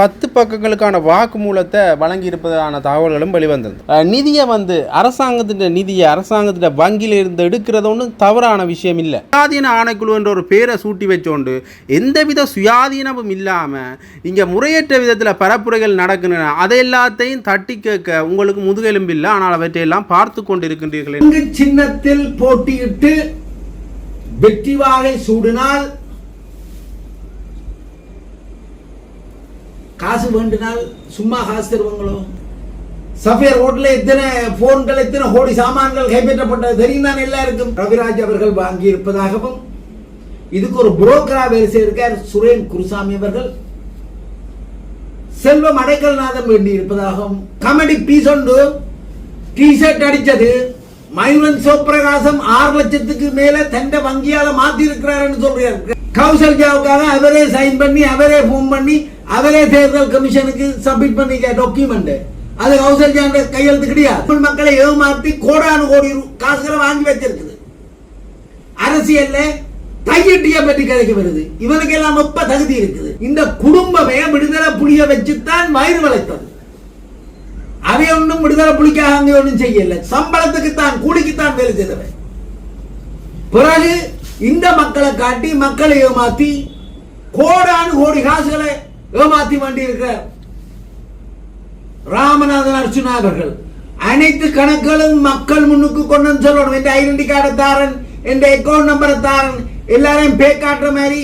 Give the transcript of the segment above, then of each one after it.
பத்து பக்கங்களுக்கான வாக்குமூலத்தை வழங்கியிருப்பதான தகவல்களும் வெளிவந்தது. நிதியை வந்து அரசாங்கத்தின் நிதியை அரசாங்கத்தின் வங்கியில் இருந்து எடுக்கிறது ஒன்றும் தவறான விஷயம் இல்லை. சுயாதீன ஆணைக்குழு என்ற ஒரு பேரை சூட்டி வச்சோண்டு எந்தவித சுயாதீனமும் இல்லாமல் இங்கே முறையற்ற விதத்தில் பரப்புரைகள் நடக்கின்றன அதை எல்லாத்தையும் தட்டி கேட்க உங்களுக்கு முதுகெலும்பு இல்லை. ஆனால் அவற்றையெல்லாம் பார்த்து கொண்டிருக்கின்றீர்கள். சின்னத்தில் போட்டியிட்டு வெற்றி வாகை சூடினால் காசு வேண்டினால் சும்மா காசு தருவாங்களோ? சஃபியர் ரோட்ல எத்தனை போன்கள் எத்தனை கோடி சாமான்கள் கைப்பற்றப்பட்டது தெரியும் தான் எல்லாருக்கும்? ரவிராஜ் அவர்கள் வாங்கி இருப்பதாகவும் இதுக்கு ஒரு புரோக்கரா வேலை செய்திருக்கார் சுரேன் குருசாமி அவர்கள். செல்வம் அடைக்கல்நாதன் வேண்டி இருப்பதாகவும் காமெடி பீஸ் ஒன்று டிஷர்ட் அடிச்சது மயூரன் சிவபிரகாசம் ஆறு லட்சத்துக்கு மேல தண்ட வங்கியால மாத்தி இருக்கிறாருன்னு சொல்றாரு. கௌசல்யாவுக்காக அவரே சைன் பண்ணி அவரே போன் பண்ணி அவரே தேர்தல் கமிஷனுக்கு சப்மிட் பண்ணிக்க டாக்குமெண்ட் அது கௌசல்யா கையெழுத்து கிடையாது தமிழ் மக்களை ஏமாற்றி கோடானு கோடி காசுகளை வாங்கி வச்சிருக்குது. அரசியல்ல கையெட்டிய பற்றி கிடைக்க வருது. இவனுக்கு எல்லாம் எப்ப தகுதி இருக்குது. இந்த குடும்பமே விடுதலை புலிய வச்சுத்தான் வயிறு வளைத்தது. அவை ஒன்றும் விடுதலை புலிக்காக அங்கே ஒன்றும் செய்யல. சம்பளத்துக்கு தான் கூலிக்கு தான் வேலை செய்தவன் பிறகு இந்த மக்களை காட்டி மக்களை ஏமாத்தி கோடானு கோடி காசுகளை ஏமாத்தி வேண்டி இருக்கிறார் ராமநாதன் அர்ஜுனா அவர்கள் அனைத்து கணக்குகளும் மக்கள் முன்னுக்கு கொண்டு வந்து சொல்லணும். என் ஐடென்டி கார்டை தாரன் என் அக்கௌண்ட் நம்பரை தாரன் எல்லாரையும் பே காட்டுற மாதிரி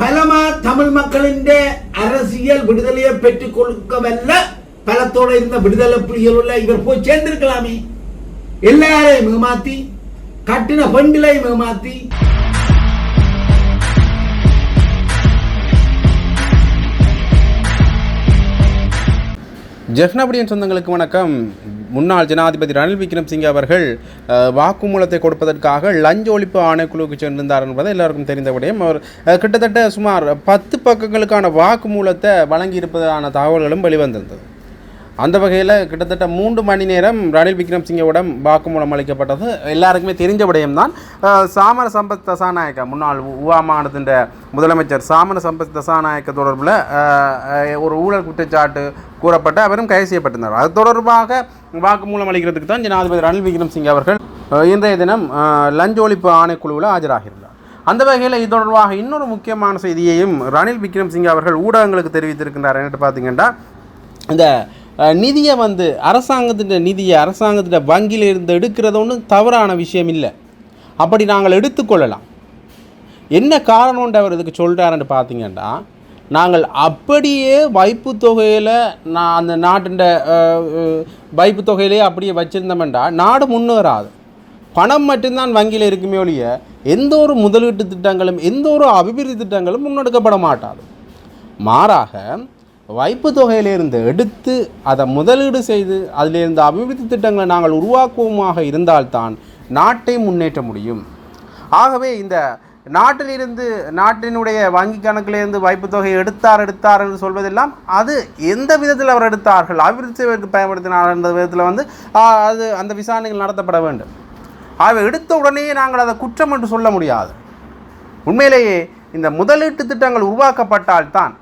பலமா தமிழ் மக்களின் அரசியல் விடுதலையை பெற்றுக் கொடுக்கவல்ல பலத்தோட இருந்த விடுதலை புலிகள் உள்ள இவர் போய் சேர்ந்திருக்கலாமே. எல்லாரையும் ஏமாத்தி கட்டின பெண்களையும் ஏமாத்தி ஜெஃப்னபடியன் சொந்தங்களுக்கு வணக்கம். முன்னாள் ஜனாதிபதி ரணில் விக்ரம்சிங்கே அவர்கள் வாக்குமூலத்தை கொடுப்பதற்காக லஞ்ச ஒழிப்பு ஆணைக்குழுவுக்கு சென்றிருந்தார் என்பது எல்லாருக்கும் தெரிந்த விடயம். அவர் கிட்டத்தட்ட சுமார் பத்து பக்கங்களுக்கான வாக்குமூலத்தை வழங்கி இருப்பதான தகவல்களும் வெளிவந்திருந்தது. அந்த வகையில் கிட்டத்தட்ட மூன்று மணி நேரம் ரணில் விக்ரம்சிங்கவிடம் வாக்குமூலம் அளிக்கப்பட்டது. எல்லாருக்குமே தெரிஞ்ச விடயம்தான். சாமர சம்பத் தசாநாயக்க முன்னாள் உவா மாநிலத்தின் முதலமைச்சர் சாமர சம்பத் தசாநாயக்க தொடர்பில் ஒரு ஊழல் குற்றச்சாட்டு கூறப்பட்டு அவரும் கைது செய்யப்பட்டிருந்தார். அது தொடர்பாக வாக்குமூலம் அளிக்கிறதுக்கு தான் ஜனாதிபதி ரணில் விக்ரம்சிங் அவர்கள் இன்றைய தினம் லஞ்ச ஒழிப்பு ஆணைக்குழுவில் ஆஜராகியிருந்தார் அந்த வகையில் இது தொடர்பாக இன்னொரு முக்கியமான செய்தியையும் ரணில் விக்ரம்சிங்கே அவர்கள் ஊடகங்களுக்கு தெரிவித்திருக்கின்றார். என்னட்டு பார்த்தீங்கன்னா இந்த நிதியை வந்து அரசாங்கத்தின் நிதியை அரசாங்கத்தின் வங்கியில் இருந்து எடுக்கிறது ஒன்றும் தவறான விஷயம் இல்லை. அப்படி நாங்கள் எடுத்துக்கொள்ளலாம். என்ன காரணம்ன்ற அவர் இதுக்கு சொல்கிறாருன்னு பார்த்தீங்கன்னா நாங்கள் அப்படியே வைப்பு தொகையில் நான் அந்த நாட்டின் வைப்பு தொகையிலே அப்படியே வச்சுருந்தோம்டா நாடு முன்னேறாது. பணம் மட்டும்தான் வங்கியில் இருக்குமே ஒழிய எந்த ஒரு முதலீட்டு திட்டங்களும் எந்த ஒரு அபிவிருத்தி திட்டங்களும் முன்னெடுக்கப்பட மாட்டாது. மாறாக வைப்பு தொகையிலிருந்து எடுத்து அதை முதலீடு செய்து அதிலிருந்து அபிவிருத்தி திட்டங்களை நாங்கள் உருவாக்குவோமாக இருந்தால்தான் நாட்டை முன்னேற்ற முடியும். ஆகவே இந்த நாட்டிலிருந்து நாட்டினுடைய வங்கி கணக்கிலிருந்து வைப்பு தொகை எடுத்தார் எடுத்தார் என்று சொல்வதெல்லாம் அது எந்த விதத்தில் அவர் எடுத்தார்கள்? அபிவிருத்தி செய்வதற்கு பயன்படுத்தினார் என்ற விதத்தில் வந்து அது அந்த விசாரணைகள் நடத்தப்பட வேண்டும். ஆகவே எடுத்த உடனே நாங்கள் அதை குற்றம் என்று சொல்ல முடியாது. உண்மையிலேயே இந்த முதலீட்டு திட்டங்கள் உருவாக்கப்பட்டால்தான்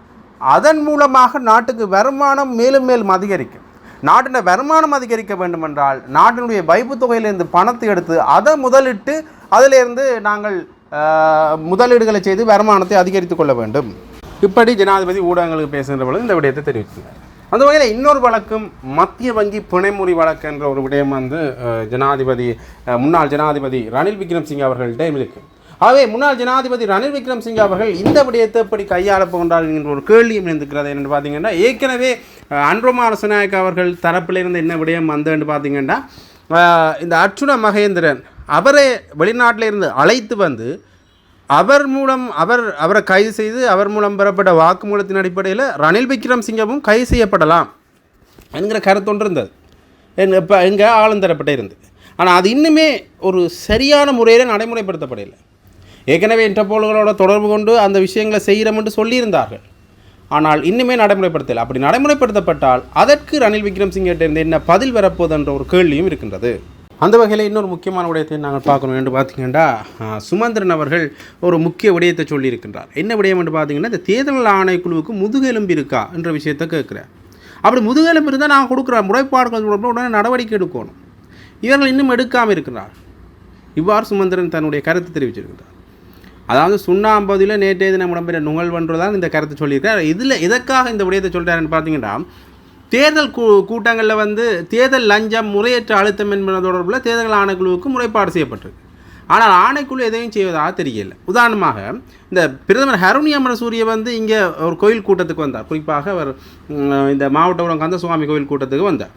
அதன் மூலமாக நாட்டுக்கு வருமானம் மேலும் மேலும் அதிகரிக்கும். நாட்டின வருமானம் அதிகரிக்க வேண்டுமென்றால் நாட்டினுடைய வைப்பு தொகையிலிருந்து பணத்தை எடுத்து அதை முதலிட்டு அதிலிருந்து நாங்கள் முதலீடுகளை செய்து வருமானத்தை அதிகரித்துக் கொள்ள வேண்டும். இப்படி ஜனாதிபதி ஊடகங்களுக்கு பேசுகின்ற பொழுது இந்த விடயத்தை தெரிவித்தார் அந்த வகையில் இன்னொரு வழக்கும் மத்திய வங்கி பிணைமுறி வழக்கு என்ற ஒரு விடயம் வந்து ஜனாதிபதி முன்னாள் ஜனாதிபதி ரணில் விக்ரம்சிங்கே அவர்கள்ட்ட இருக்குது ஆகவே முன்னாள் ஜனாதிபதி ரணில் விக்ரம்சிங் அவர்கள் இந்த விடயத்தை எப்படி கையாள போகின்றார் என்கின்ற ஒரு கேள்வியும் இருந்துக்கிறது என்று பார்த்தீங்கன்னா ஏற்கனவே அன்ரோமா அரசநாயக் அவர்கள் தரப்பிலிருந்து என்ன விடயம் வந்ததுன்னு பார்த்தீங்கன்னா இந்த அர்ச்சுன மகேந்திரன் அவரை வெளிநாட்டில் இருந்து அழைத்து வந்து அவர் மூலம் அவர் அவரை கைது செய்து அவர் மூலம் பெறப்பட்ட வாக்குமூலத்தின் அடிப்படையில் ரணில் விக்ரம் சிங்கவும் கைது செய்யப்படலாம் என்கிற கருத்தொன்று இருந்தது. இப்போ எங்கே ஆளுந்தரப்பட்ட இருந்து. ஆனால் அது இன்னுமே ஒரு சரியான முறையில் நடைமுறைப்படுத்தப்படலை. ஏற்கனவே இன்டர்போல்களோட தொடர்பு கொண்டு அந்த விஷயங்களை செய்கிறோம் என்று சொல்லியிருந்தார்கள். ஆனால் இன்னுமே நடைமுறைப்படுத்தலை. அப்படி நடைமுறைப்படுத்தப்பட்டால் அதற்கு ரணில் விக்ரம் இருந்து என்ன பதில் வரப்போகுது என்ற ஒரு கேள்வியும் இருக்கின்றது. அந்த வகையில் இன்னொரு முக்கியமான விடயத்தை நாங்கள் பார்க்கணும் என்று பார்த்தீங்கன்னா சுமந்திரன் அவர்கள் ஒரு முக்கிய விடயத்தை சொல்லியிருக்கின்றார். என்ன விடயம் என்று பார்த்தீங்கன்னா இந்த தேர்தல் ஆணைக்குழுவுக்கு முதுகெலும்பு இருக்கா என்ற விஷயத்தை கேட்குறேன் அப்படி முதுகெலும்பு இருந்தால் நான் கொடுக்குற முறைப்பாடுகள் தொடர்பாக உடனே நடவடிக்கை எடுக்கணும். இவர்கள் இன்னும் எடுக்காமல் இருக்கிறார். இவ்வாறு சுமந்திரன் தன்னுடைய கருத்து தெரிவிச்சிருக்கிறார் அதாவது சுண்ணாம்பதில் நேற்றைய தினம் இடம்பெற்ற நுகழ்வன்று தான் இந்த கருத்தை சொல்லியிருக்கார் இதில் எதற்காக இந்த விடயத்தை சொல்கிறாருன்னு பார்த்தீங்கன்னா தேர்தல் கூ கூட்டங்களில் வந்து தேர்தல் லஞ்சம் முறையற்ற அழுத்தம் என்பது தொடர்பில் தேர்தல் ஆணைக்குழுவுக்கு முறைப்பாடு செய்யப்பட்டிருக்கு. ஆனால் ஆணைக்குழு எதையும் செய்வதாக தெரியல. உதாரணமாக இந்த பிரதமர் ஹருணி அமரசூரிய வந்து இங்கே ஒரு கோயில் கூட்டத்துக்கு வந்தார். குறிப்பாக அவர் இந்த இந்த மாவட்டபுரம் கந்தசுவாமி கோயில் கூட்டத்துக்கு வந்தார்.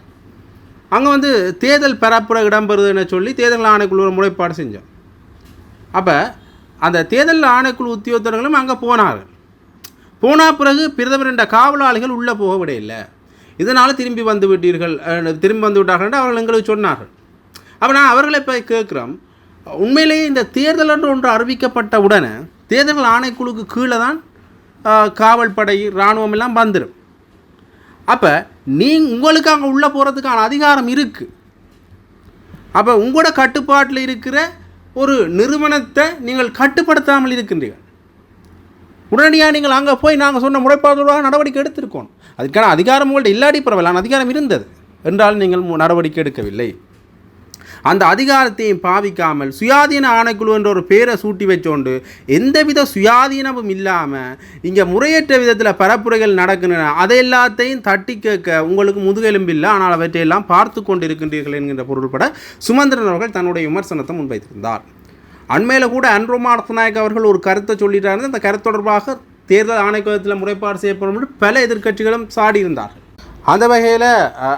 அங்கே வந்து தேர்தல் பரப்புற இடம்பெறுதுன்னு சொல்லி தேர்தல் ஆணைக்குழு ஒரு முறைப்பாடு செஞ்சோம் அப்போ அந்த தேர்தல் ஆணைக்குழு உத்தியோகத்தர்களும் அங்கே போனார்கள். போன பிறகு பிரதமர் என்ற காவலாளிகள் உள்ளே போக விடையில்லை. இதனால் திரும்பி வந்து விட்டீர்கள் திரும்பி வந்து விட்டார்கள் என்று அவர்கள் எங்களுக்கு சொன்னார்கள். அப்போ நான் அவர்களை இப்போ கேட்குறோம். உண்மையிலேயே இந்த தேர்தல் என்று ஒன்று அறிவிக்கப்பட்ட உடனே தேர்தல் ஆணைக்குழுக்கு கீழே தான் காவல் படை இராணுவம் எல்லாம் வந்துடும் அப்போ நீ உங்களுக்கு அங்கே உள்ளே போகிறதுக்கான அதிகாரம் இருக்குது அப்போ உங்களோட கட்டுப்பாட்டில் இருக்கிற ஒரு நிறுவனத்தை நீங்கள் கட்டுப்படுத்தாமல் இருக்கின்றீர்கள். உடனடியாக நீங்கள் அங்கே போய் நாங்கள் சொன்ன முறைப்பாடுகளாக நடவடிக்கை எடுத்திருக்கோம். அதுக்கான அதிகாரம் உங்கள்கிட்ட இல்லாடி பரவாயில்ல அதிகாரம் இருந்தது. என்றால் நீங்கள் மு- நடவடிக்கை எடுக்கவில்லை. அந்த அதிகாரத்தையும் பாவிக்காமல் சுயாதீன ஆணைக்குழு என்ற ஒரு பேரை சூட்டி வச்சோண்டு எந்தவித சுயாதீனமும் இல்லாமல் இங்கே முறையற்ற விதத்தில் பரப்புரைகள் நடக்கின்றன. அதை எல்லாத்தையும் தட்டி கேட்க உங்களுக்கு முதுகெலும்பு இல்லை. ஆனால் அவற்றையெல்லாம் பார்த்து கொண்டு இருக்கின்றீர்கள் என்கின்ற பொருள்பட சுமந்திரன் அவர்கள் தன்னுடைய விமர்சனத்தை முன்வைத்திருந்தார். அண்மையில் கூட அன்ரோமா அரசநாயக் அவர்கள் ஒரு கருத்தை சொல்லிட்டாரு. அந்த கருத்து தொடர்பாக தேர்தல் ஆணையத்தில் முறைப்பாடு செய்யப்படும் என்று பல எதிர்க்கட்சிகளும் சாடியிருந்தார்கள். அந்த வகையில்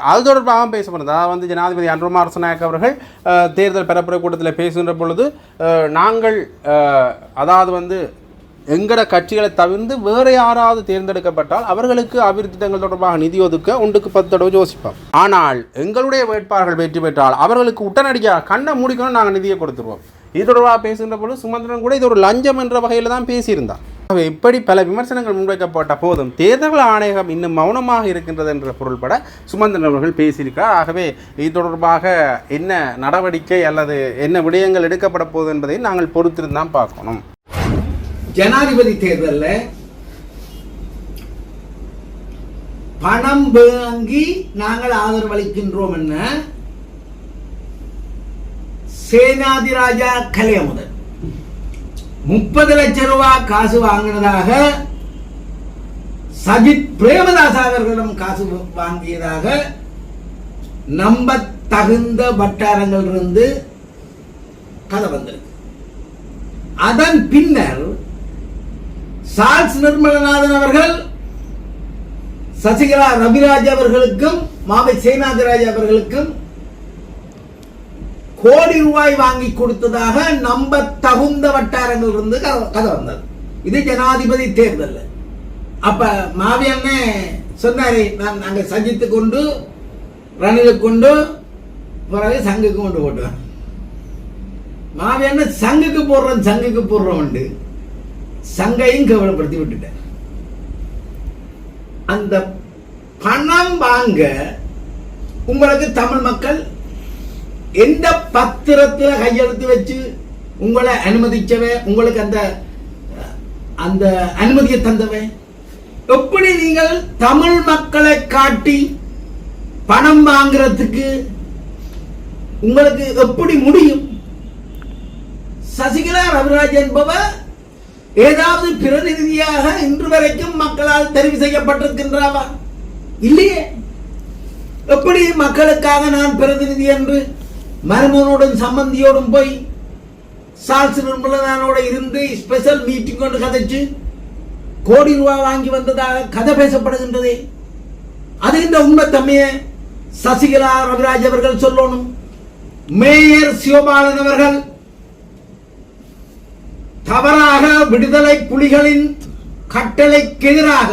அது தொடர்பாக பேசப்படுது அதாவது வந்து ஜனாதிபதி அன்ரோமா அரசநாயக் அவர்கள் தேர்தல் பரப்புரை கூட்டத்தில் பேசுகின்ற பொழுது நாங்கள் அதாவது வந்து எங்கட கட்சிகளை தவிர்த்து வேறு யாராவது தேர்ந்தெடுக்கப்பட்டால் அவர்களுக்கு அபிவிருத்தி திட்டங்கள் தொடர்பாக நிதி ஒதுக்க ஒன்றுக்கு பத்து தடவை யோசிப்போம். ஆனால் எங்களுடைய வேட்பாளர்கள் வெற்றி பெற்றால் அவர்களுக்கு உடனடியாக கண்ணை மூடிக்கணும் நாங்கள் நிதியை கொடுத்துருவோம். இது தொடர்பாக பேசுகின்ற பொழுது சுமந்திரன் கூட இது ஒரு லஞ்சம் என்ற வகையில் தான் பேசியிருந்தார் ஆகவே இப்படி பல விமர்சனங்கள் முன்வைக்கப்பட்ட போதும் தேர்தல் ஆணையகம் இன்னும் மௌனமாக இருக்கின்றது என்ற பொருள்பட சுமந்திரன் அவர்கள் பேசியிருக்கார் ஆகவே இது தொடர்பாக என்ன நடவடிக்கை அல்லது என்ன விடயங்கள் எடுக்கப்பட போகுது என்பதை நாங்கள் பொறுத்திருந்தான் பார்க்கணும். ஜனாதிபதி தேர்தலில் பணம் வாங்கி நாங்கள் ஆதரவளிக்கின்றோம் என்ன? சேனாதிராஜா கலையமுதன். முப்பது லட்சம் ரூபாய் காசு வாங்கினதாக சஜித் பிரேமதாஸ் அவர்களிடம் காசு வாங்கியதாக நம்ப தகுந்த வட்டாரங்களிலிருந்து கதை வந்திருக்கு. அதன் பின்னர் சால்ஸ் நிர்மலநாதன் அவர்கள் சசிகலா ரவிராஜ் அவர்களுக்கும் மாவை சேனாதிராஜ் அவர்களுக்கும் கோடி ரூபாய் வாங்கி கொடுத்ததாக நம்ப தகுந்த வட்டாரங்கள் இருந்து கதை வந்தது. இது ஜனாதிபதி தேர்தல். அப்ப மாவியண்ணே சொன்னாரு நான் நாங்கள் சஜித்து கொண்டு ரணிலுக்கு கொண்டு பிறகு சங்குக்கு கொண்டு போட்டோம் மாவி சங்குக்கு போடுறோம் சங்குக்கு போடுறோம் உண்டு சங்கையும் கவலைப்படுத்தி விட்டுட்டேன் அந்த பணம் வாங்க உங்களுக்கு தமிழ் மக்கள் எந்த பத்திரத்தில் கையெழுத்து வச்சு உங்களை அனுமதிச்சவன் உங்களுக்கு அந்த அந்த அனுமதியை தந்தவன் எப்படி நீங்கள் தமிழ் மக்களை காட்டி பணம் வாங்குறதுக்கு உங்களுக்கு எப்படி முடியும்? சசிகலா ரவிராஜ் என்பவர் ஏதாவது பிரதிநிதியாக இன்று வரைக்கும் மக்களால் தெரிவு செய்யப்பட்டிருக்கின்றாவா இல்லையே. எப்படி மக்களுக்காக நான் பிரதிநிதி என்று மருமகனோடும் சம்பந்தியோடும் போய் சால்ஸ் நிர்மலனோட இருந்து ஸ்பெஷல் மீட்டிங் கொண்டு கதைச்சு கோடி ரூபாய் வாங்கி வந்ததாக கதை பேசப்படுகின்றதே. அது இந்த உண்மை தம்மைய சசிகலா ரவிராஜ் அவர்கள் சொல்லணும். மேயர் சிவபாலன் அவர்கள் தவறாக விடுதலை புலிகளின் கட்டளைக்கு எதிராக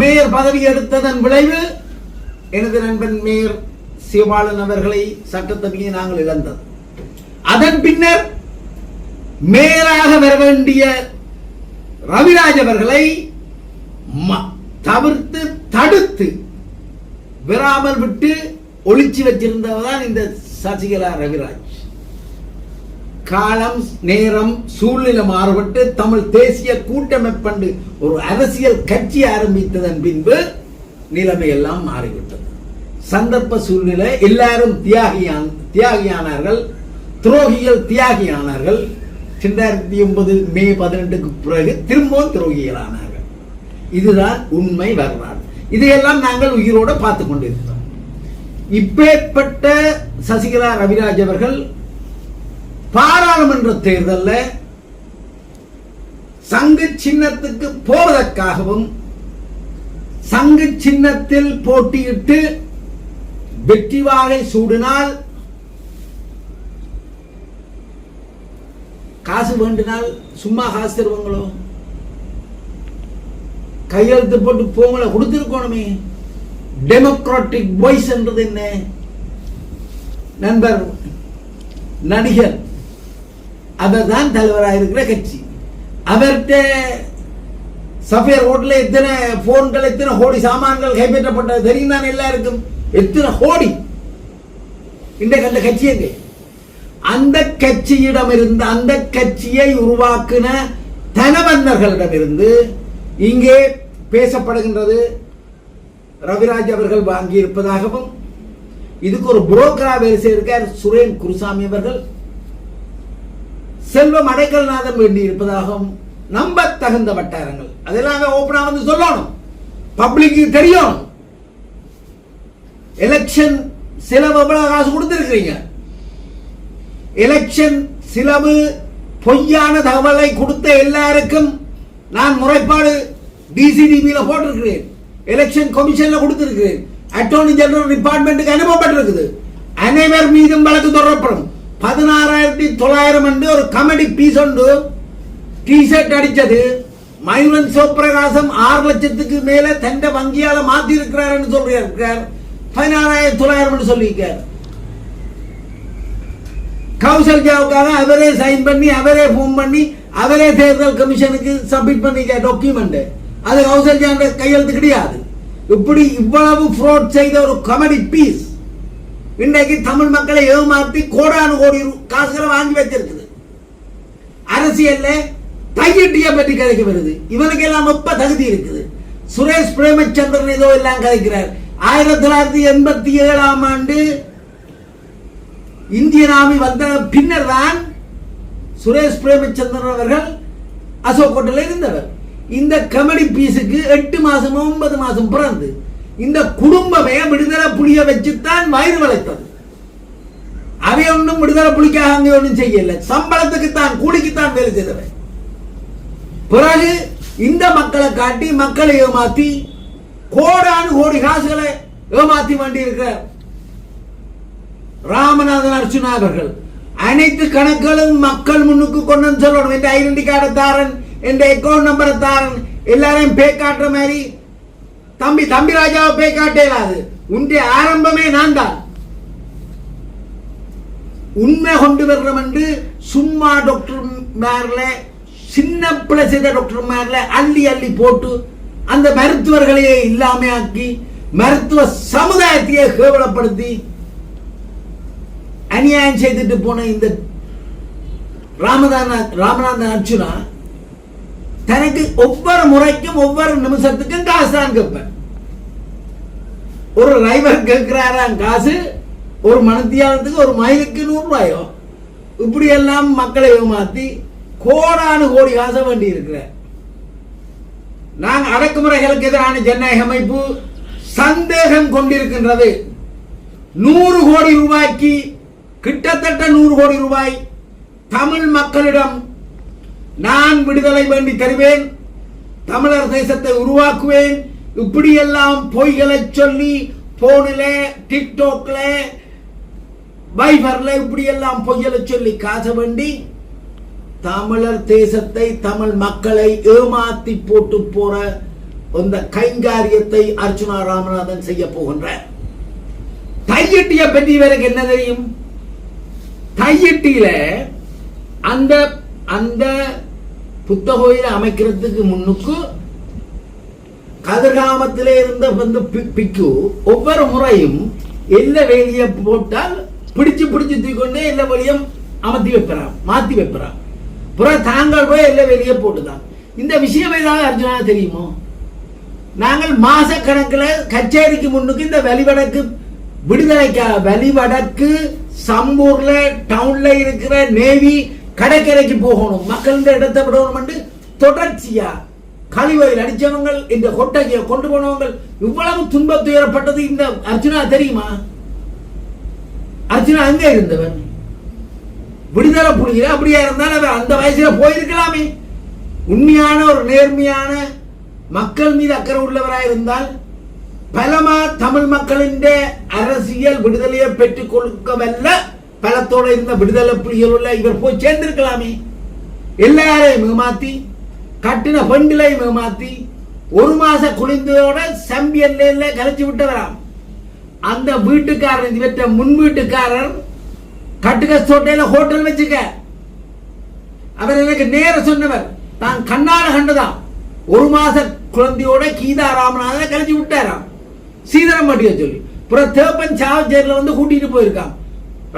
மேயர் பதவி எடுத்ததன் விளைவு எனது நண்பன் மேயர் சிவபாலன் அவர்களை சட்டத்தபையை நாங்கள் இழந்தது. அதன் பின்னர் மேலாக வர வேண்டிய ரவிராஜ் அவர்களை ம- தவிர்த்து தடுத்து விராமல் விட்டு ஒளிச்சு வச்சிருந்தவர் இந்த சசிகலா ரவிராஜ். காலம் நேரம் சூழ்நிலை மாறுபட்டு தமிழ் தேசிய கூட்டமைப்பண்டு ஒரு அரசியல் கட்சி ஆரம்பித்ததன் பின்பு நிலைமை எல்லாம் மாறிவிட்டது. சந்தர்ப்ப சூழ்நிலை எல்லாரும் தியாகியான் தியாகியானார்கள். துரோகிகள் தியாகியானார்கள். ரெண்டாயிரத்தி ஒன்பது மே பதினெட்டுக்கு பிறகு திரும்பவும் துரோகிகளானார்கள். இதுதான் உண்மை வரலாறு. இதையெல்லாம் நாங்கள் உயிரோடு பார்த்து கொண்டிருந்தோம். இப்பேற்பட்ட சசிகலா ரவிராஜ் அவர்கள் பாராளுமன்ற தேர்தலில் சங்கு சின்னத்துக்கு போவதற்காகவும் சங்கு சின்னத்தில் போட்டியிட்டு வெற்றி வாகை சூடினால் காசு வேண்டினால் சும்மா காசு தருவாங்களோ? கையெழுத்து போட்டு போங்கள கொடுத்துருக்கணுமே. டெமோக்ராட்டிக் வாய்ஸ் என்றது என்ன? நண்பர் நடிகர் அவர் தான் தலைவராக இருக்கிற கட்சி. அவர்கிட்ட சஃபியர் ரோட்டில் எத்தனை போன்கள் எத்தனை கோடி சாமான்கள் கைப்பற்றப்பட்டது தெரியும் தான் எல்லாருக்கும்? எத்தனை கோடி? இன்றைக்கு அந்த கட்சி எங்கே? அந்த கட்சியிடம் இருந்து அந்த கட்சியை உருவாக்கின தனவந்தர்களிடமிருந்து இங்கே பேசப்படுகின்றது ரவிராஜ் அவர்கள் வாங்கி இருப்பதாகவும் இதுக்கு ஒரு புரோக்கரா வேலை செய்திருக்கார் சுரேன் குருசாமி அவர்கள். செல்வம் அடைக்கல்நாதன் வேண்டி இருப்பதாகவும் நம்ப தகுந்த வட்டாரங்கள் அதெல்லாம் ஓப்பனா வந்து சொல்லணும். பப்ளிக்கு தெரியும். எலெக்ஷன் செலவு எவ்வளவு காசு கொடுத்துருக்கிறீங்க? எலெக்ஷன் சிலவு பொய்யான தகவலை கொடுத்த எல்லாருக்கும் நான் முறைப்பாடு டிசிடிபியில் போட்டிருக்கிறேன். எலெக்ஷன் கமிஷன்ல கொடுத்திருக்கிறேன். அட்டோர்னி ஜெனரல் டிபார்ட்மெண்ட்டுக்கு அனுப்பப்பட்டிருக்குது. அனைவர் மீதும் வழக்கு தொடரப்படும். பதினாறாயிரத்தி தொள்ளாயிரம் என்று ஒரு கமெடி பீஸ் ஒன்று டிஷர்ட் அடித்தது. மயூரன் சிவபிரகாசம் ஆறு லட்சத்துக்கு மேலே தண்டை வங்கியால் மாற்றி இருக்கிறார் சொல்றார் பதினாறாயிரத்தி தொள்ளாயிரம் சொல்லியிருக்கார். கௌசல்யாவுக்காக அவரே சைன் பண்ணி அவரே ஃபோன் பண்ணி அவரே தேர்தல் கமிஷனுக்கு சப்மிட் பண்ணிக்க டாக்குமெண்ட் அது கௌசல்யா கையெழுத்து கிடையாது. இப்படி இவ்வளவு ஃப்ராட் செய்த ஒரு கமெடி பீஸ் இன்றைக்கு தமிழ் மக்களை ஏமாற்றி கோடானு கோடி காசுகளை வாங்கி வச்சிருக்குது. அரசியல்ல தையட்டிய பற்றி கதைக்கு வருது. இவனுக்கு எல்லாம் ரொம்ப தகுதி இருக்குது? சுரேஷ் பிரேமச்சந்திரன் ஏதோ எல்லாம் கதைக்கிறார். ஆயிரத்தி தொள்ளாயிரத்தி எண்பத்தி ஏழாம் ஆண்டு இந்தியன் ஆர்மி வந்த பின்னர் தான் சுரேஷ் பிரேமச்சந்திரன் அவர்கள் அசோக் கோட்டையில் இருந்தவர். இந்த கமெடி பீஸுக்கு எட்டு மாசம் ஒன்பது மாசம் பிறந்து இந்த குடும்பமே விடுதலை புலிய வச்சுத்தான் வயிறு வளைத்தது. அவை ஒன்றும் விடுதலை புலிக்காக அங்கே ஒன்றும் செய்யல. சம்பளத்துக்கு தான் கூலிக்கு தான் வேலை செய்தவன் பிறகு இந்த மக்களை காட்டி மக்களை ஏமாத்தி கோடானு கோடி காசுகளை ஏமாத்தி வேண்டி ராமநாதன் அர்ச்சுனா அவர்கள். அனைத்து கணக்குகளும் மக்கள் முன்னுக்கு கொண்டு வந்து சொல்லணும். என் ஐடென்டி கார்டை தாரன் என் அக்கௌண்ட் நம்பரை தாரன். எல்லாரையும் பே காட்டுற மாதிரி. தம்பி தம்பி ராஜாவை பே காட்டேலாது உன்னுடைய ஆரம்பமே நான் தான் உண்மை கொண்டு வர்றோம் என்று சும்மா டாக்டர் மேரில் சின்ன பிள்ளை செய்த டாக்டர் மேரில் அள்ளி அள்ளி போட்டு அந்த மருத்துவர்களையே இல்லாமையாக்கி மருத்துவ சமுதாயத்தையே கேவலப்படுத்தி அநியாயம் செய்துட்டு போன இந்த ராமதான ராமநாதன் அர்ச்சுனா தனக்கு ஒவ்வொரு முறைக்கும் ஒவ்வொரு நிமிஷத்துக்கும் காசு தான் கேட்பேன். ஒரு டிரைவர் கேட்கிறாராம் காசு ஒரு மனத்தியானத்துக்கு ஒரு மைலுக்கு நூறு ரூபாயோ இப்படி எல்லாம் மக்களை ஏமாத்தி கோடானு கோடி காசை வேண்டி இருக்கிறேன் நாங்கள் அடக்குமுறைகளுக்கு எதிரான ஜனநாயக அமைப்பு சந்தேகம் கொண்டிருக்கின்றது. நூறு கோடி ரூபாய்க்கு கிட்டத்தட்ட நூறு கோடி ரூபாய் தமிழ் மக்களிடம் நான் விடுதலை வேண்டி தருவேன் தமிழர் தேசத்தை உருவாக்குவேன் இப்படியெல்லாம் பொய்களை சொல்லி போனில் டிக்டாக்ல வைபர்ல இப்படியெல்லாம் பொய்களை சொல்லி காசை வேண்டி தமிழர் தேசத்தை தமிழ் மக்களை ஏமாத்தி போட்டு போற அந்த கைங்காரியத்தை அர்ச்சுனா ராமநாதன் செய்ய போகின்றார் தையட்டிய பற்றி இவருக்கு என்ன தெரியும்? தையட்டியில அந்த அந்த புத்த கோயிலை அமைக்கிறதுக்கு முன்னுக்கு கதிர்காமத்திலே இருந்த வந்து பி- பிக்கு ஒவ்வொரு முறையும் எல்ல வேலியை போட்டால் பிடிச்சு பிடிச்சு தூக்கொண்டே எல்லா வழியும் அமர்த்தி வைப்பறான் மாத்தி வைப்பறான். புறம் தாங்கள் போய் எல்லாம் வெளியே போட்டுதான். இந்த விஷயம் ஏதாவது அர்ஜுனா தெரியுமோ? நாங்கள் மாச கச்சேரிக்கு முன்னுக்கு இந்த வெளிவடக்கு விடுதலைக்கா வெளிவடக்கு சம்பூர்ல டவுன்ல இருக்கிற நேவி கடற்கரைக்கு போகணும் மக்கள் இந்த இடத்தை விடணும் தொடர்ச்சியா கழிவறையில் அடித்தவங்க இந்த கொட்டையை கொண்டு போனவங்க இவ்வளவு துன்பத்துயரப்பட்டது இந்த அர்ஜுனா தெரியுமா? அர்ஜுனா அங்கே இருந்தவன் விடுதலை புலிகள் அப்படியே இருந்தால் அவர் அந்த வயசில் போயிருக்கலாமே. உண்மையான ஒரு நேர்மையான மக்கள் மீது அக்கறை உள்ளவராக இருந்தால் பலமா தமிழ் மக்களின் அரசியல் விடுதலையை பெற்றுக் கொடுக்கவல்ல பலத்தோட இருந்த விடுதலை புலிகள் உள்ள இவர் போய் சேர்ந்திருக்கலாமே. எல்லாரையும் ஏமாத்தி கட்டின பெண்களையும் ஏமாத்தி ஒரு மாச குளிந்தோட சம்பியல்ல கலைச்சு விட்டவராம். அந்த வீட்டுக்காரர் இவற்ற முன் வீட்டுக்காரர் கட்டுக்க சோட்டையில ஹோட்டல் வச்சுக்க. அவர் எனக்கு நேர சொன்னவர். தான் கண்ணாட கண்டுதான் ஒரு மாச குழந்தையோட கீதா ராமநாதனை கழிச்சு விட்டாராம். சீதரம் பட்டிய சொல்லி. அப்புறம் தேப்பன் சாவச்சேரியில் வந்து கூட்டிட்டு போயிருக்கான்.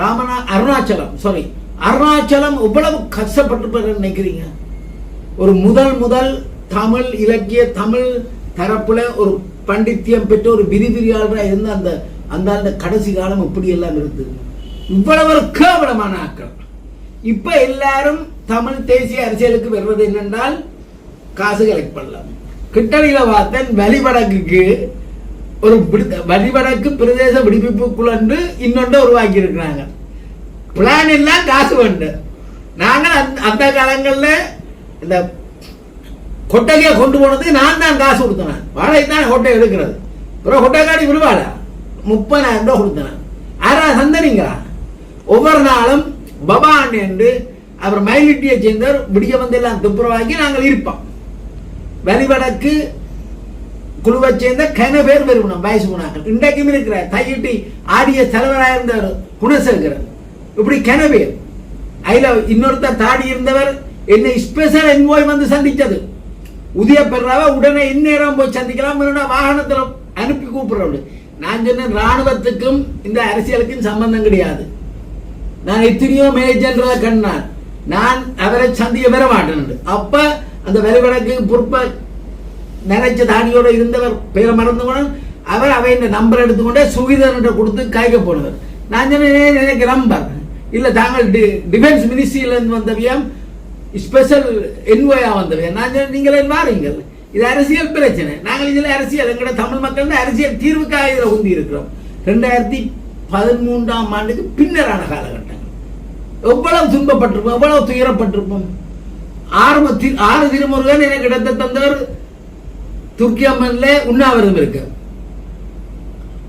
ராமநா அருணாச்சலம் சாரி அருணாச்சலம் இவ்வளவு கஷ்டப்பட்டு நினைக்கிறீங்க? ஒரு முதல் முதல் தமிழ் இலக்கிய தமிழ் தரப்புல ஒரு பண்டித்தியம் பெற்ற ஒரு விரிவிரியாளராக இருந்த அந்த அந்த அந்த கடைசி காலம் இப்படி எல்லாம் இருந்தது. இவ்வளவு ஒரு கேவலமான ஆக்கள். இப்ப எல்லாரும் தமிழ் தேசிய அரசியலுக்கு வருவது என்னென்றால் காசு கலெக்ட் பண்ணலாம். கிட்டணியில பார்த்தேன் வழிவடக்குக்கு ஒரு வழிவடக்கு பிரதேச விடுவிப்பு குழு இன்னொன்று உருவாக்கி இருக்கிறாங்க பிளான் எல்லாம் காசு வேண்டும் நாங்கள் அந்த- அந்த காலங்களில் இந்த கொட்டையை கொண்டு போனதுக்கு நான் தான் காசு கொடுத்தேன். வாடகை தான் கொட்டை எடுக்கிறது. அப்புறம் கொட்டைக்காடி விடுவாடா முப்பதாயிரம் ரூபாய் கொடுத்தேன். ஆறா சந்தனிங்களா ஒவ்வொரு நாளும் பபான் என்று அவர் மயிலிட்டியை சேர்ந்தவர் விடிய வந்தெல்லாம் துப்புரவாக்கி நாங்கள் இருப்போம். வெளிவடக்கு குழுவை சேர்ந்த கன பேர் வருவணும் வயசு குணாக்கள் இன்றைக்கும் இருக்கிற தையிட்டி ஆடிய தலைவராக இருந்தவர் குணசேகரன். இப்படி கன பேர். அதில் இன்னொருத்தர் தாடி இருந்தவர். என்னை ஸ்பெஷல் என்வோய் வந்து சந்தித்தது. உதய பெறாவை உடனே இந்நேரம் போய் சந்திக்கலாம். வாகனத்தில் அனுப்பி கூப்பிடுறவங்க நான் சொன்னேன் ராணுவத்துக்கும் இந்த அரசியலுக்கும் சம்பந்தம் கிடையாது. நான் எத்தனையோ மேஜென்ற கண்ணான் நான் அவரை சந்திக்க பெற மாட்டேன். அப்ப அந்த வரிவடக்கு புற்ப நினைச்ச தானியோட இருந்தவர் பேரை மறந்துகொண்டு அவர் அவை இந்த நம்பர் எடுத்துக்கொண்டே சுகிதர்கிட்ட கொடுத்து காய்க்க போனவர் நான் சொன்னேன் எனக்கு நம்பர் இல்ல தாங்கள் டிஃபென்ஸ் மினிஸ்ட்ரியில இருந்து வந்தவியம் ஸ்பெஷல் என்வோயா வந்தவியம். நான் சொன்னேன் நீங்களே வாருங்கள். இது அரசியல் பிரச்சனை. நாங்கள் இதில் அரசியல் எங்களோட தமிழ் மக்கள் அரசியல் தீர்வுக்காக இதில் உந்தி இருக்கிறோம் ரெண்டாயிரத்தி பதிமூன்றாம் ஆண்டுக்கு பின்னரான காலகட்டம். எவ்வளவு துன்பப்பட்டிருப்போம் எவ்வளவு துயரப்பட்டிருப்போம். ஆரம்பத்தில் ஆறு திருமுருகன் எனக்கு இடத்தை தந்தவர் துர்க்கி அம்மன்ல உண்ணாவிரதம் இருக்கு.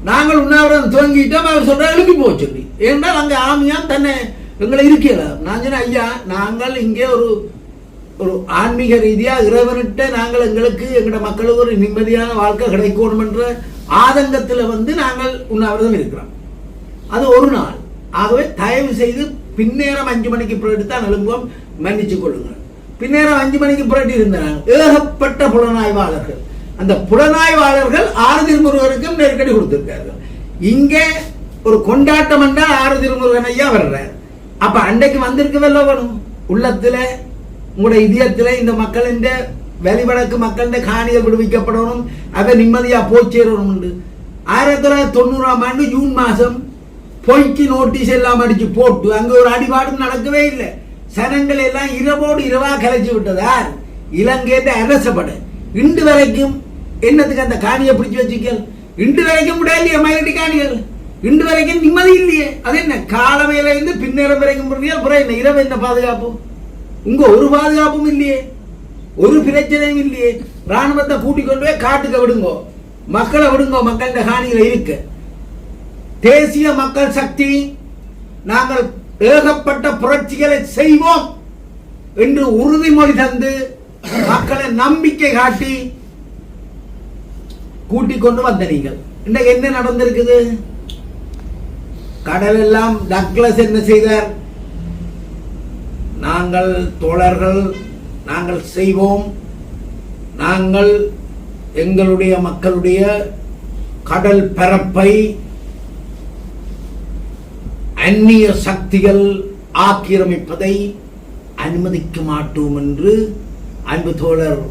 நாங்கள் உண்ணாவிரதம் துவங்கிட்டோம் அவர் சொல்ற எழுப்பி போக சொல்லி. ஏன்னால் அங்கே ஆமியா தன்னை எங்களை இருக்கல நான் சொன்னேன் ஐயா நாங்கள் இங்கே ஒரு ஒரு ஆன்மீக ரீதியாக இறைவனிட்ட நாங்கள் எங்களுக்கு எங்களோட மக்களுக்கு ஒரு நிம்மதியான வாழ்க்கை கிடைக்கணும் என்ற ஆதங்கத்தில் வந்து நாங்கள் உண்ணாவிரதம் இருக்கிறோம். அது ஒரு நாள். ஆகவே தயவு செய்து பின்னேரம் அஞ்சு மணிக்கு புரட்டி தான் எழும்புவோம் மன்னிச்சு கொள்ளுங்கள். பின்னேரம் அஞ்சு மணிக்கு புரட்டி இருந்தாங்க ஏகப்பட்ட புலனாய்வாளர்கள். அந்த புலனாய்வாளர்கள் ஆறு திருமுருகருக்கும் நெருக்கடி கொடுத்திருக்கார்கள் இங்கே ஒரு கொண்டாட்டம் என்றால் ஆறு திருமுருகன் ஐயா வர்றார். அப்ப அன்றைக்கு வந்திருக்கவல்ல வரும் உள்ளத்துல உங்களுடைய இதயத்துல இந்த மக்களின் வெளிவடக்கு மக்களின் காணிகள் விடுவிக்கப்படணும். அதை நிம்மதியா போய் சேரணும் உண்டு ஆயிரத்தி தொள்ளாயிரத்தி தொண்ணூறாம் ஆண்டு ஜூன் மாசம் பொய்க்கு நோட்டீஸ் எல்லாம் அடிச்சு போட்டு அங்க ஒரு அடிபாடும் நடக்கவே இல்லை. சனங்கள் எல்லாம் இரவோடு இரவா கலைச்சு விட்டதார் இலங்கையில அரசப்பட இன்று வரைக்கும் என்னத்துக்கு அந்த காணியை பிடிச்சு வச்சுக்கல் இன்று வரைக்கும் முடியலையே மயிலட்டி காணிகள்? இன்று வரைக்கும் நிம்மதி இல்லையே. அது என்ன காலமையில இருந்து பின்னேரம் வரைக்கும் புரியா புற என்ன இரவு என்ன பாதுகாப்பு? உங்க ஒரு பாதுகாப்பும் இல்லையே. ஒரு பிரச்சனையும் இல்லையே. ராணுவத்தை கூட்டிக் கொண்டு போய் காட்டுக்க விடுங்கோ. மக்களை விடுங்கோ மக்கள்கிட்ட காணியில இருக்கு. தேசிய மக்கள் சக்தி நாங்கள் ஏகப்பட்ட புரட்சிகளை செய்வோம் என்று உறுதிமொழி தந்து மக்களை நம்பிக்கை காட்டி கூட்டிக் கொண்டு வந்த நீங்கள். இன்னைக்கு என்ன நடந்திருக்குது? கடல் எல்லாம் டக்ளஸ் என்ன செய்தார்? நாங்கள் தோழர்கள் நாங்கள் செய்வோம். நாங்கள் எங்களுடைய மக்களுடைய கடல் பரப்பை அந்நிய சக்திகள் ஆக்கிரமிப்பதை அனுமதிக்க மாட்டோம் என்று அன்பு தோழர்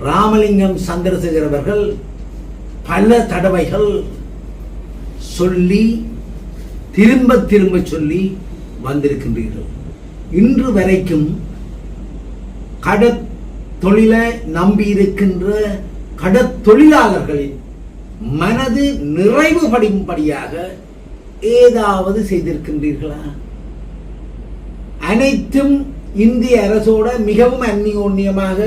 ராமலிங்கம் சந்திரசேகர் அவர்கள் பல தடவைகள் சொல்லி திரும்ப திரும்ப சொல்லி வந்திருக்கின்றீர்கள். இன்று வரைக்கும் கடத்தொழிலை நம்பி இருக்கின்ற கடற் தொழிலாளர்களின் மனது நிறைவுபடும்படியாக ஏதாவது செய்திருக்கின்றீர்களா? அனைத்தும் இந்திய அரசோட மிகவும் அந்நியோன்யமாக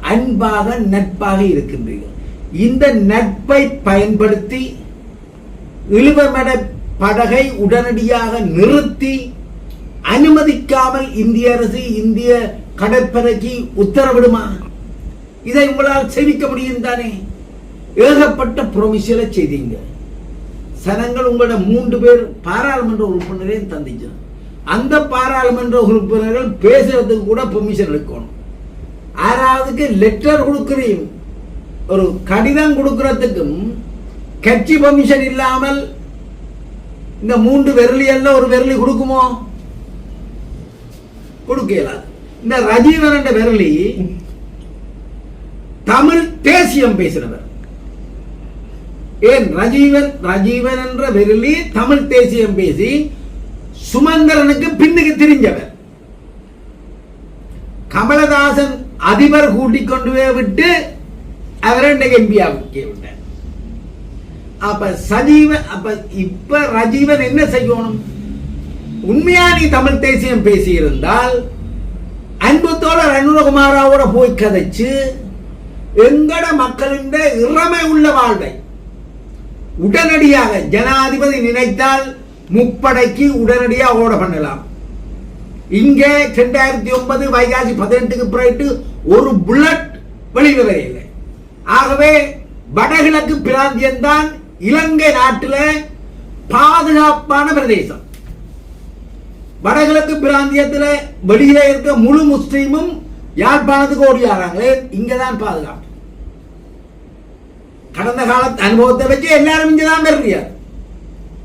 அன்பாக நட்பாக இருக்கின்றீர்கள். இந்த நட்பை பயன்படுத்தி இழுவமட படகை உடனடியாக நிறுத்தி அனுமதிக்காமல் இந்திய அரசு இந்திய கடற்படைக்கு உத்தரவிடுமா? இதை உங்களால் செவிக்க முடியும் தானே? ஏகப்பட்ட ப்ரொமிஷனை செய்தீங்க. ஜனங்கள் உங்களோட மூன்று பேர் பாராளுமன்ற உறுப்பினரையும் தந்திச்சாங்க அந்த பாராளுமன்ற உறுப்பினர்கள் பேசுறதுக்கு கூட பெர்மிஷன் எடுக்கணும். ஆறாவதுக்கு லெட்டர் கொடுக்குறையும் ஒரு கடிதம் கொடுக்கறதுக்கும் கட்சி பெர்மிஷன் இல்லாமல் இந்த மூன்று விரலி எல்லாம் ஒரு விரலி கொடுக்குமோ? கொடுக்கல இந்த ரஜீவன் என்ற விரலி தமிழ் தேசியம் பேசினவர் ஏன் ரஜீவன் ரஜீவன் என்ற விரலி தமிழ் தேசியம் பேசி சுமந்திரனுக்கு பின்னுக்கு திரிஞ்சவர். கமலதாசன் அதிபர் கூட்டிக் கொண்டு போய் விட்டு அவரை எம்பியாவுக்கு விட்டார். அப்ப சஜீவன் அப்ப இப்ப ரஜீவன் என்ன செய்யணும்? உண்மையா நீ தமிழ் தேசியம் பேசியிருந்தால் அன்புத்தோட ரணுகுமாராவோட போய் கதைச்சு எங்கட மக்களின் இறமை உள்ள வாழ்வை உடனடியாக ஜனாதிபதி நினைத்தால் முப்படைக்கு உடனடியாக ஓட பண்ணலாம். இங்கே ரெண்டாயிரத்தி ஒன்பது வைகாசி பதினெட்டுக்கு பிறகு ஒரு புல்லட் வெளிவர இல்லை. ஆகவே வடகிழக்கு பிராந்தியம் தான் இலங்கை நாட்டில் பாதுகாப்பான பிரதேசம். வடகிழக்கு பிராந்தியத்தில் வெளியில இருக்க முழு முஸ்லீமும் யாழ்ப்பாணத்துக்கு ஓடியாராங்களே இங்கதான் பாதுகாப்பு. கடந்த கால அனுபவத்தை வச்சு எல்லாரும் இங்கதான் பெறுறியார்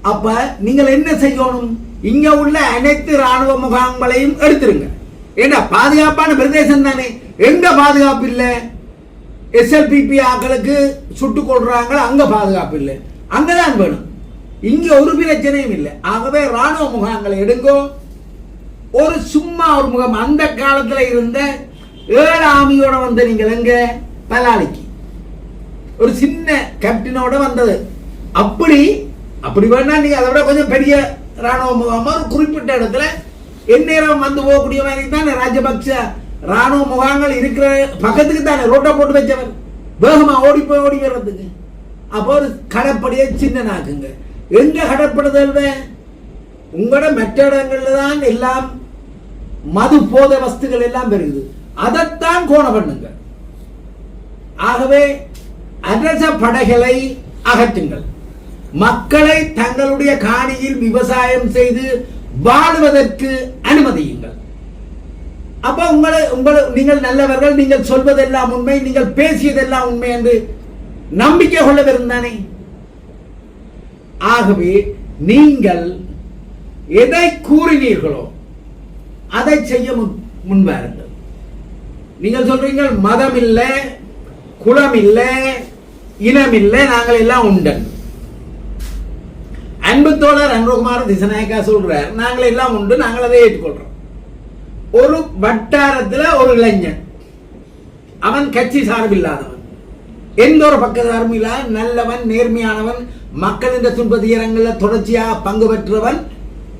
அப்ப நீங்கள் என்ன செய்யணும்? இங்க உள்ள அனைத்து ராணுவ முகாம்களையும் எடுத்துருங்க. ஏன்னா பாதுகாப்பான பிரதேசம் தானே? எங்க பாதுகாப்பு இல்லை? எஸ்எல்பிபி ஆக்களுக்கு சுட்டுக் கொள்றாங்களோ அங்க பாதுகாப்பு இல்லை. அங்கதான் வேணும். இங்க ஒரு பிரச்சனையும் இல்லை. ஆகவே ராணுவ முகாம்களை எடுங்கோ. ஒரு சும்மா ஒரு முகம். அந்த காலத்துல இருந்த ஏழு ஆமியோட வந்த நீங்கள் எங்க? பலாலிக்கு ஒரு சின்ன கேப்டனோட வந்தது. அப்படி அப்படி வேணா நீங்க அதை விட கொஞ்சம் பெரிய ராணுவ முகாமா ஒரு குறிப்பிட்ட இடத்துல எந்நேரம் வந்து போகக்கூடிய மாதிரி தானே ராஜபக்ச ராணுவ முகாம்கள் இருக்கிற பக்கத்துக்கு தானே ரோட்டை போட்டு வச்சவர். வேகமா ஓடி போய் ஓடி வர்றதுக்கு. அப்போ ஒரு கடற்படியை சின்னனாக்குங்க. எங்க கடற்படுதல் உங்களோட மற்ற இடங்கள்ல தான் எல்லாம் மது போத வஸ்துகள் எல்லாம் பெருகுது. அதைத்தான் கோண பண்ணுங்க. ஆகவே அரச படைகளை அகற்றுங்கள். மக்களை தங்களுடைய காணியில் விவசாயம் செய்து வாழ்வதற்கு அனுமதியுங்கள். அப்ப உங்களை உங்களை நீங்கள் நல்லவர்கள் நீங்கள் சொல்வதெல்லாம் உண்மை நீங்கள் பேசியதெல்லாம் உண்மை என்று நம்பிக்கை கொள்ள தானே? ஆகவே நீங்கள் எதை கூறினீர்களோ அதை செய்ய முன்- முன்வாருங்கள். நீங்கள் சொல்றீங்க மதம் இல்லை குலம் இல்லை இனமில்லை நாங்கள் எல்லாம் உண்டன். அன்பு தோழர் அன்புகுமார் திசநாயக்கா சொல்றார் நாங்கள் எல்லாம் உண்டு நாங்கள் அதை ஏற்றுக்கொள்றோம். ஒரு வட்டாரத்துல ஒரு இளைஞன் அவன் கட்சி சார்பில்லாதவன் எந்த ஒரு பக்க சார்பும் இல்லாத நல்லவன் நேர்மையானவன் மக்களின் துன்ப துயரங்களில் தொடர்ச்சியாக பங்கு பெற்றவன்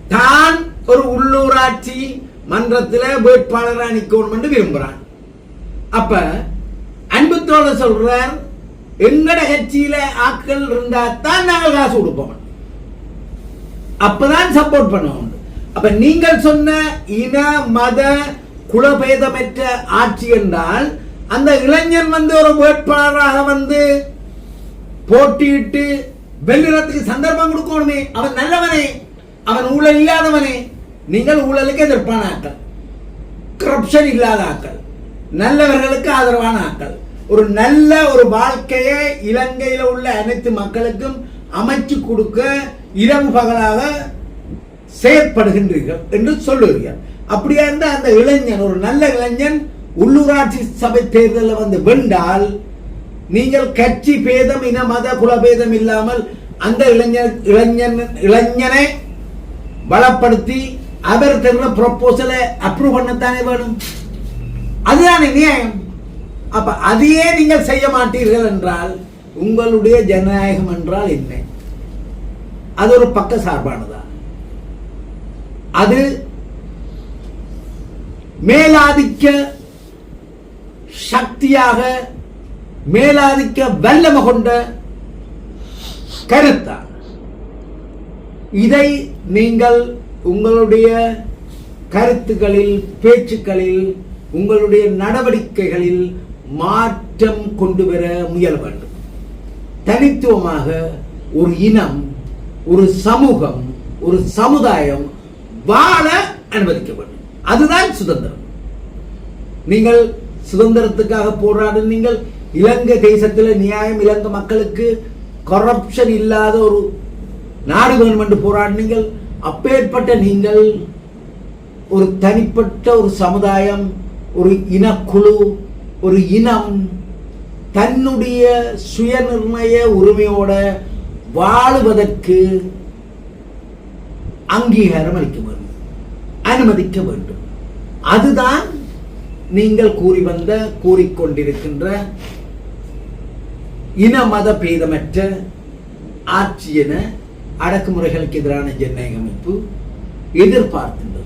தான் ஒரு உள்ளூராட்சி மன்றத்தில் வேட்பாளராக நிற்கணும் என்று விரும்புகிறான் அப்ப அன்புத்தோட சொல்றார் எங்கட கட்சியில ஆட்கள் இருந்தா தான் நாங்கள் காசு கொடுப்போம். அப்பதான் சப்போர்ட் பண்ணுவோம். அப்ப நீங்கள் சொன்ன இன மத குலபேதமற்ற ஆட்சி என்றால் அந்த இளைஞன் வந்து ஒரு வேட்பாளராக வந்து போட்டியிட்டு வெள்ளிடத்துக்கு சந்தர்ப்பம் கொடுக்கணுமே. அவன் நல்லவனே. அவன் ஊழல் இல்லாதவனே. நீங்கள் ஊழலுக்கு எதிர்ப்பான ஆக்கள் கரப்ஷன் இல்லாத ஆட்கள். நல்லவர்களுக்கு ஆதரவான ஆட்கள். ஒரு நல்ல ஒரு வாழ்க்கையை இலங்கையில் உள்ள அனைத்து மக்களுக்கும் அமைச்சு கொடுக்க இரவு பகலாக செயற்படுகின்றீர்கள் என்று சொல்லுவீர்கள் அப்படியா இருந்தால் அந்த இளைஞன் ஒரு நல்ல இளைஞன் உள்ளூராட்சி சபை தேர்தலில் வந்து வென்றால் நீங்கள் கட்சி பேதம் இன மத குலபேதம் இல்லாமல் அந்த இளைஞர் இளைஞன் இளைஞனை பலப்படுத்தி அவர் தருகிற ப்ரொப்போசலை அப்ரூவ் பண்ணத்தானே வேணும்? அதுதானே நியாயம். அப்ப அதையே நீங்கள் செய்ய மாட்டீர்கள் என்றால் உங்களுடைய ஜனநாயகம் என்றால் என்ன? அது ஒரு பக்க சார்பானதா? அது மேலாதிக்க சக்தியாக மேலாதிக்க வல்லமை கொண்ட கருத்தா? இதை நீங்கள் உங்களுடைய கருத்துக்களில் பேச்சுக்களில் உங்களுடைய நடவடிக்கைகளில் மாற்றம் கொண்டு வர முயல வேண்டும். தனித்துவமாக ஒரு இனம் ஒரு சமூகம் ஒரு சமுதாயம் வாழ அனுமதிக்க வேண்டும். அதுதான் சுதந்திரம். நீங்கள் சுதந்திரத்துக்காக போராடும் நீங்கள் இலங்கை தேசத்தில் நியாயம் இலங்கை மக்களுக்கு கரப்ஷன் இல்லாத ஒரு நாடு வேணும் என்று போராடினீங்கள் அப்பேற்பட்ட நீங்கள் ஒரு தனிப்பட்ட ஒரு சமுதாயம் ஒரு இனக்குழு ஒரு இனம் தன்னுடைய சுயநிர்ணய உரிமையோட வாழுவதற்கு அங்கீகாரம் அளிக்க வேண்டும். அனுமதிக்க வேண்டும். அதுதான் நீங்கள் கூறி வந்த கூறிக்கொண்டிருக்கின்ற இன மத பேதமற்ற ஆட்சி என அடக்குமுறைகளுக்கு எதிரான ஜனநாயக அமைப்பு எதிர்பார்க்கின்றது.